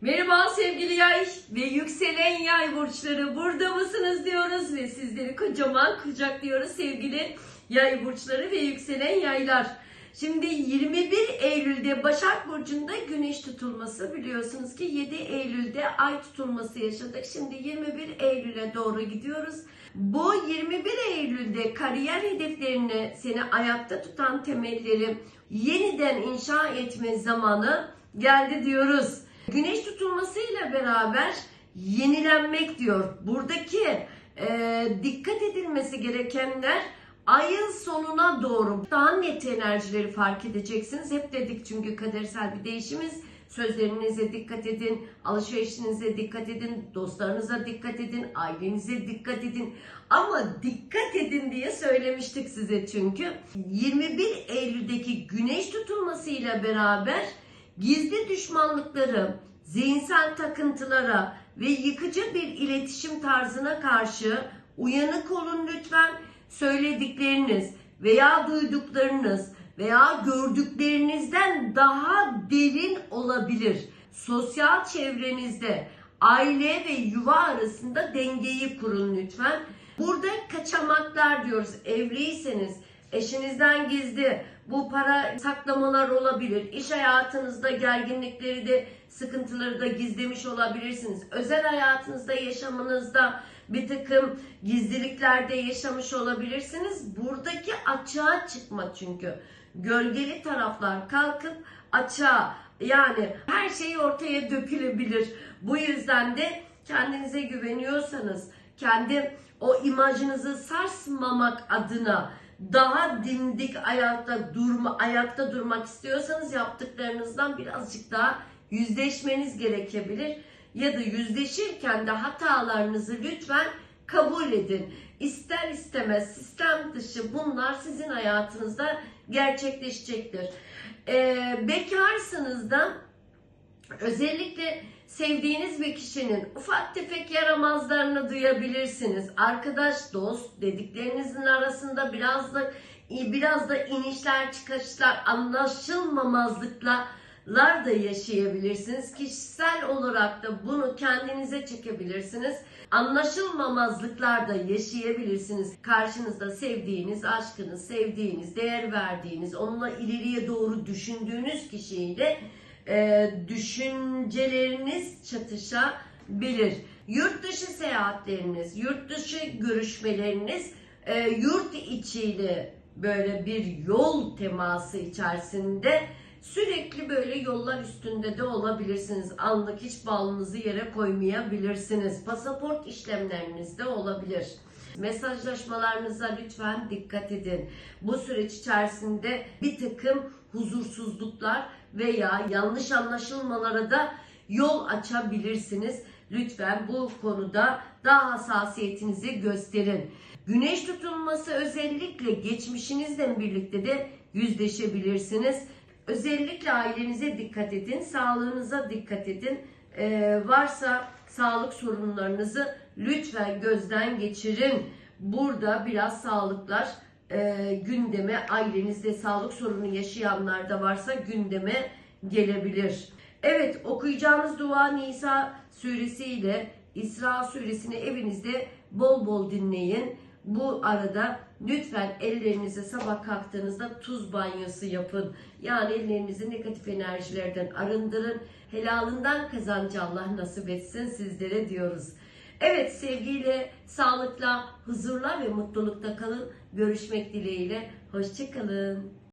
Merhaba sevgili yay ve yükselen yay burçları burada mısınız diyoruz ve sizleri kocaman kucaklıyoruz sevgili yay burçları ve yükselen yaylar. Şimdi 21 Eylül'de Başak Burcu'nda güneş tutulması biliyorsunuz ki 7 Eylül'de ay tutulması yaşadık. Şimdi 21 Eylül'e doğru gidiyoruz. Bu 21 Eylül'de kariyer hedeflerini seni ayakta tutan temelleri yeniden inşa etme zamanı geldi diyoruz. Güneş tutulmasıyla beraber yenilenmek diyor. Buradaki e, dikkat edilmesi gerekenler ayın sonuna doğru daha net enerjileri fark edeceksiniz. Hep dedik çünkü kadersel bir değişimiz. Sözlerinize dikkat edin, alışverişinize dikkat edin, dostlarınıza dikkat edin, ailenize dikkat edin. Ama dikkat edin diye söylemiştik size çünkü. 21 Eylül'deki güneş tutulmasıyla beraber gizli düşmanlıkları, zihinsel takıntılara ve yıkıcı bir iletişim tarzına karşı uyanık olun lütfen. Söyledikleriniz veya duyduklarınız veya gördüklerinizden daha derin olabilir. Sosyal çevrenizde aile ve yuva arasında dengeyi kurun lütfen. Burada kaçamaklar diyoruz. Evliyseniz eşinizden gizli bu para saklamalar olabilir. İş hayatınızda gerginlikleri de sıkıntıları da gizlemiş olabilirsiniz. Özel hayatınızda yaşamınızda bir takım gizliliklerde yaşamış olabilirsiniz. Buradaki açığa çıkma çünkü. Gölgeli taraflar kalkıp açığa yani her şey ortaya dökülebilir. Bu yüzden de kendinize güveniyorsanız kendi o imajınızı sarsmamak adına daha dimdik ayakta durma ayakta durmak istiyorsanız yaptıklarınızdan birazcık daha yüzleşmeniz gerekebilir ya da yüzleşirken de hatalarınızı lütfen kabul edin. İster istemez sistem dışı bunlar sizin hayatınızda gerçekleşecektir. Ee, bekarsınız da özellikle sevdiğiniz bir kişinin ufak tefek yaramazlarını duyabilirsiniz. Arkadaş, dost dediklerinizin arasında biraz da biraz da inişler, çıkışlar, anlaşılmamazlıklar da yaşayabilirsiniz. Kişisel olarak da bunu kendinize çekebilirsiniz. Anlaşılmamazlıklar da yaşayabilirsiniz. Karşınızda sevdiğiniz, aşkınız, sevdiğiniz, değer verdiğiniz, onunla ileriye doğru düşündüğünüz kişiyle e, düşünceleriniz çatışabilir. Yurt dışı seyahatleriniz, yurt dışı görüşmeleriniz, e, yurt içiyle böyle bir yol teması içerisinde sürekli böyle yollar üstünde de olabilirsiniz. Anlık hiç balınızı yere koymayabilirsiniz. Pasaport işlemlerinizde olabilir. Mesajlaşmalarınıza lütfen dikkat edin. Bu süreç içerisinde bir takım huzursuzluklar veya yanlış anlaşılmalara da yol açabilirsiniz. Lütfen bu konuda daha hassasiyetinizi gösterin. Güneş tutulması özellikle geçmişinizle birlikte de yüzleşebilirsiniz. Özellikle ailenize dikkat edin, sağlığınıza dikkat edin. Ee, varsa sağlık sorunlarınızı lütfen gözden geçirin. Burada biraz sağlıklar e, gündeme, ailenizde sağlık sorunu yaşayanlar da varsa gündeme gelebilir. Evet okuyacağımız dua Nisa suresi ile İsra suresini evinizde bol bol dinleyin. Bu arada lütfen ellerinize sabah kalktığınızda tuz banyosu yapın. Yani ellerinizi negatif enerjilerden arındırın. Helalından kazancı Allah nasip etsin sizlere diyoruz. Evet sevgiyle, sağlıkla, huzurla ve mutlulukta kalın. Görüşmek dileğiyle. Hoşçakalın.